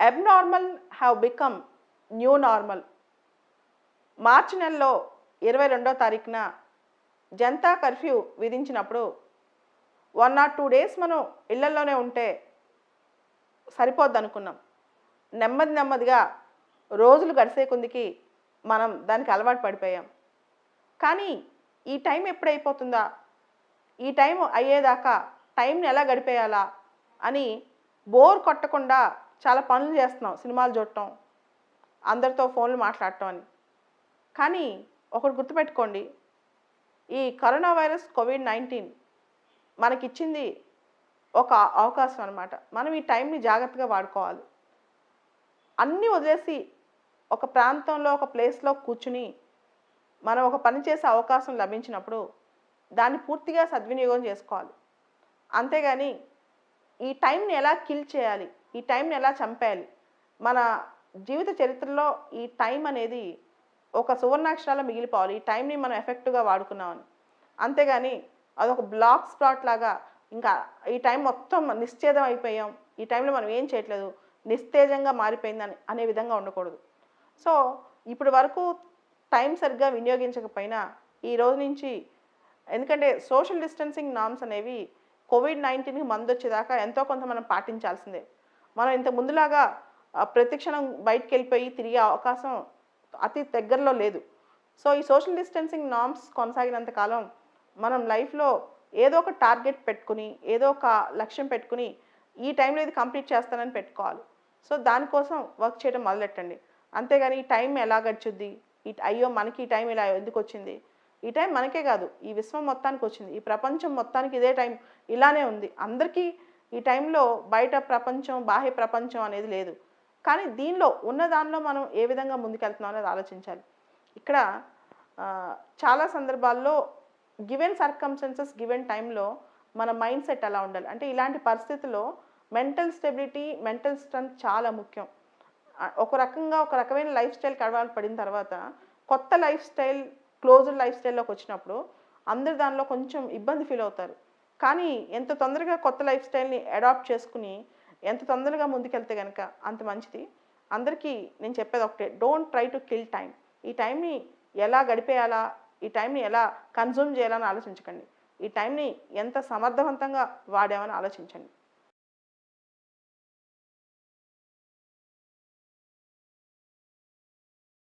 Abnormal have become new normal మార్చి నెలలో ఇరవై రెండో తారీఖున జనతా కర్ఫ్యూ విధించినప్పుడు వన్ ఆర్ టూ డేస్ మనం ఇళ్ళలోనే ఉంటే సరిపోద్ది అనుకున్నాం నెమ్మది నెమ్మదిగా రోజులు గడిసే కొందికి మనం దానికి అలవాటు పడిపోయాం. కానీ ఈ టైం ఎప్పుడైపోతుందా? ఈ టైం అయ్యేదాకా టైంని ఎలా గడిపేయాలా? అని బోర్ కొట్టకుండా చాలా పనులు చేస్తున్నాం సినిమాలు చూడటం అందరితో ఫోన్లు మాట్లాడటం అని. కానీ ఒకటి గుర్తుపెట్టుకోండి ఈ కరోనా వైరస్ కోవిడ్ నైన్టీన్ మనకిచ్చింది ఒక అవకాశం అనమాట మనం ఈ టైంని జాగ్రత్తగా వాడుకోవాలి. అన్నీ వదిలేసి ఒక ప్రాంతంలో ఒక ప్లేస్లో కూర్చుని మనం ఒక పని చేసే అవకాశం లభించినప్పుడు దాన్ని పూర్తిగా సద్వినియోగం చేసుకోవాలి. అంతేగాని ఈ టైంని ఎలా కిల్ చేయాలి? ఈ టైంని ఎలా చంపేయాలి మన జీవిత చరిత్రలో ఈ టైం అనేది ఒక సువర్ణాక్షరాలు మిగిలిపోవాలి. ఈ టైంని మనం ఎఫెక్టివ్గా వాడుకున్నామని. అంతేగాని అదొక బ్లాక్ స్పాట్ లాగా ఇంకా ఈ టైం మొత్తం నిశ్చేదం అయిపోయాం. ఈ టైంలో మనం ఏం చేయట్లేదు? నిస్తేజంగా మారిపోయిందని అనే విధంగా ఉండకూడదు. సో ఇప్పుడు వరకు టైం సరిగ్గా వినియోగించకపోయినా ఈ రోజు నుంచి ఎందుకంటే సోషల్ డిస్టెన్సింగ్ నామ్స్ అనేవి కోవిడ్ నైన్టీన్కి మందు వచ్చేదాకా ఎంతో కొంత మనం పాటించాల్సిందే. మనం ఇంత ముందులాగా ప్రతిక్షణం ప్రతి బయటికి వెళ్ళిపోయి తిరిగే అవకాశం అతి దగ్గరలో లేదు. సో ఈ సోషల్ డిస్టెన్సింగ్ నామ్స్ కొనసాగినంత కాలం మనం లైఫ్లో ఏదో ఒక టార్గెట్ పెట్టుకుని ఏదో ఒక లక్ష్యం పెట్టుకుని ఈ టైంలో ఇది కంప్లీట్ చేస్తానని పెట్టుకోవాలి. సో దానికోసం వర్క్ చేయడం మొదలెట్టండి. అంతేగాని ఈ టైం ఎలా గడిచుద్ది? ఈ అయ్యో మనకి ఈ టైం ఇలా ఎందుకు వచ్చింది? ఈ టైం మనకే కాదు ఈ విశ్వం మొత్తానికి వచ్చింది. ఈ ప్రపంచం మొత్తానికి ఇదే టైం ఇలానే ఉంది. అందరికీ ఈ టైంలో బయట ప్రపంచం బాహ్య ప్రపంచం అనేది లేదు. కానీ దీనిలో ఉన్న దానిలో మనం ఏ విధంగా ముందుకెళ్తున్నాం అనేది ఆలోచించాలి. ఇక్కడ చాలా సందర్భాల్లో గివెన్ సర్కమ్స్టెన్సెస్ గివెన్ టైంలో మన మైండ్ సెట్ ఎలా ఉండాలి? అంటే ఇలాంటి పరిస్థితుల్లో మెంటల్ స్టెబిలిటీ మెంటల్ స్ట్రెంత్ చాలా ముఖ్యం. ఒక రకంగా ఒక రకమైన లైఫ్ స్టైల్ కడవాలి పడిన తర్వాత కొత్త లైఫ్ స్టైల్ క్లోజ్డ్ లైఫ్ స్టైల్లోకి వచ్చినప్పుడు అందరు దానిలో కొంచెం ఇబ్బంది ఫీల్ అవుతారు. కానీ ఎంత తొందరగా కొత్త లైఫ్ స్టైల్ని అడాప్ట్ చేసుకుని ఎంత తొందరగా ముందుకెళ్తే కనుక అంత మంచిది. అందరికీ నేను చెప్పేది ఒకటే don't try to kill time ఈ టైంని ఎలా గడిపేయాలా ఈ టైంని ఎలా కన్జ్యూమ్ చేయాలని ఆలోచించకండి. ఈ టైంని ఎంత సమర్థవంతంగా వాడామని ఆలోచించండి.